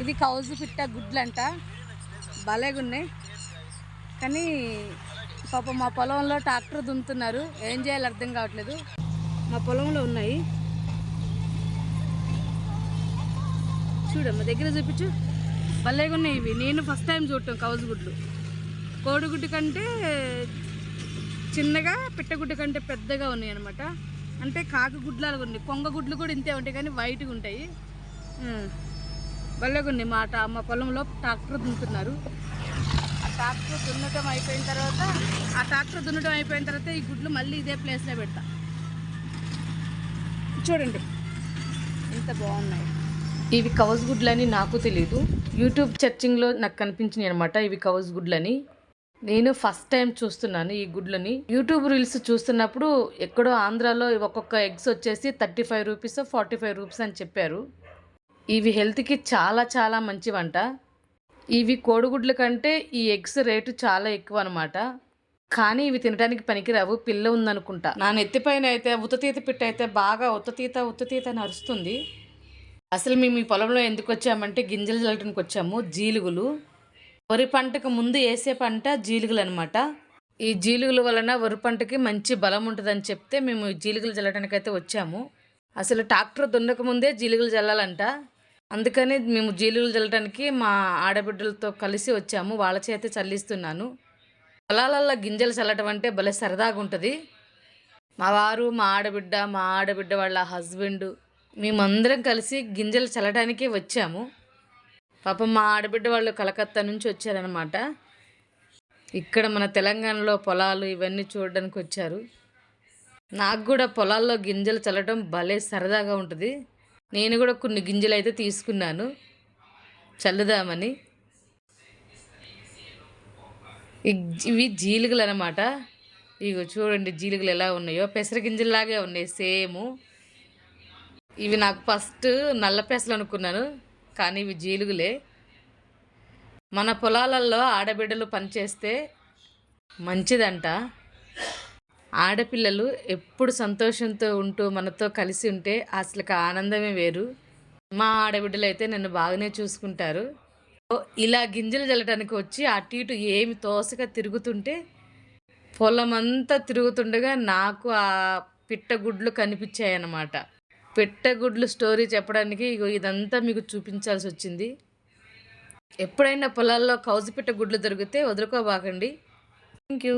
ఇది కౌజు పిట్ట గుడ్లంట. భలేగున్నాయి. కానీ పాప మా పొలంలో ట్రాక్టర్ దున్నుతున్నారు. ఏం చేయాలో అర్థం కావట్లేదు. మా పొలంలో ఉన్నాయి. చూడమ్మా దగ్గర చూపించు. భలేగా ఉన్నాయి ఇవి. నేను ఫస్ట్ టైం చూడటం కౌజు గుడ్లు. కోడిగుడ్డు కంటే చిన్నగా పిట్టగుడ్డు కంటే పెద్దగా ఉన్నాయి అనమాట అంటే కాకి గుడ్లాగా ఉన్నాయి. కొంగ గుడ్లు కూడా ఇంతే ఉంటాయి కానీ వైట్గా ఉంటాయి. ఉమ్. మాట మా పొలంలో ట్రాక్టర్ దున్నుతున్నారు. ఆ ట్రాక్టర్ దున్నటం అయిపోయిన తర్వాత ఆ ట్రాక్టర్ దున్నటం అయిపోయిన తర్వాత ఈ గుడ్లు మళ్ళీ ఇదే ప్లేస్లో పెడతా. చూడండి. ఎంత బాగున్నాయి. ఇవి కౌజ్ గుడ్లని నాకు తెలియదు యూట్యూబ్ చర్చింగ్లో నాకు కనిపించినాయి అనమాట ఇవి కౌజ్ గుడ్లని. నేను ఫస్ట్ టైం చూస్తున్నాను ఈ గుడ్లని. యూట్యూబ్ రీల్స్ చూస్తున్నప్పుడు ఎక్కడో ఆంధ్రాలో ఒక్కొక్క ఎగ్స్ వచ్చేసి thirty five rupees forty five rupees అని చెప్పారు. ఇవి హెల్త్కి చాలా చాలా మంచి వంట ఇవి కోడిగుడ్ల కంటే ఈ ఎగ్స్ రేటు చాలా ఎక్కువ అనమాట కానీ ఇవి తినడానికి పనికిరావు పిల్ల ఉందనుకుంటా. నా నెత్తిపైన అయితే ఉత్తతీత పిట్ట అయితే బాగా ఉత్తతీత ఉత్తతీత అని అరుస్తుంది. అసలు మేము ఈ పొలంలో ఎందుకు వచ్చామంటే గింజలు చల్లటానికి వచ్చాము జీలుగులు. వరి పంటకు ముందు వేసే పంట జీలుగులు అనమాట ఈ జీలుగుల వలన వరి పంటకి మంచి బలం ఉంటుందని చెప్తే మేము ఈ జీలుగులు చల్లటానికి అయితే వచ్చాము. అసలు ట్రాక్టర్ దున్నక ముందే జీలుగులు చల్లాలంట. అందుకని మేము జీలులు చల్లడానికి మా ఆడబిడ్డలతో కలిసి వచ్చాము. వాళ్ళ చేత చల్లిస్తున్నాను. పొలాలల్లో గింజలు చల్లటం అంటే భలే సరదాగా ఉంటుంది. మా వారు మా ఆడబిడ్డ మా ఆడబిడ్డ వాళ్ళ హస్బెండ్ మేమందరం కలిసి గింజలు చల్లడానికి వచ్చాము. పాపం మా ఆడబిడ్డ వాళ్ళు కలకత్తా నుంచి వచ్చారనమాట ఇక్కడ మన తెలంగాణలో పొలాలు ఇవన్నీ చూడడానికి వచ్చారు. నాకు కూడా పొలాల్లో గింజలు చల్లటం భలే సరదాగా ఉంటుంది. నేను కూడా కొన్ని గింజలు అయితే తీసుకున్నాను. చల్లుదామని. ఇవి జీలుగలు అనమాట ఇగో చూడండి జీలుగలు ఎలా ఉన్నాయో. పెసర గింజల్లాగే ఉన్నాయి సేము. ఇవి నాకు ఫస్ట్ నల్ల పెసలు అనుకున్నాను కానీ ఇవి జీలుగులే. మన పొలాలలో ఆడబిడ్డలు పనిచేస్తే మంచిదంట. ఆడపిల్లలు ఎప్పుడు సంతోషంతో ఉంటూ మనతో కలిసి ఉంటే అసలు ఆనందమే వేరు. మా ఆడబిడ్డలు అయితే నన్ను బాగానే చూసుకుంటారు. ఇలా గింజలు చల్లటానికి వచ్చి అటు ఇటు ఏమి తోసగా తిరుగుతుంటే పొలమంతా తిరుగుతుండగా నాకు ఆ పిట్టగుడ్లు కనిపించాయి అన్నమాట పిట్టగుడ్లు స్టోరీ చెప్పడానికి ఇగో ఇదంతా మీకు చూపించాల్సి వచ్చింది. ఎప్పుడైనా పొలాల్లో కౌజు పిట్ట గుడ్లు దొరికితే వదులుకోబాకండి. Thank you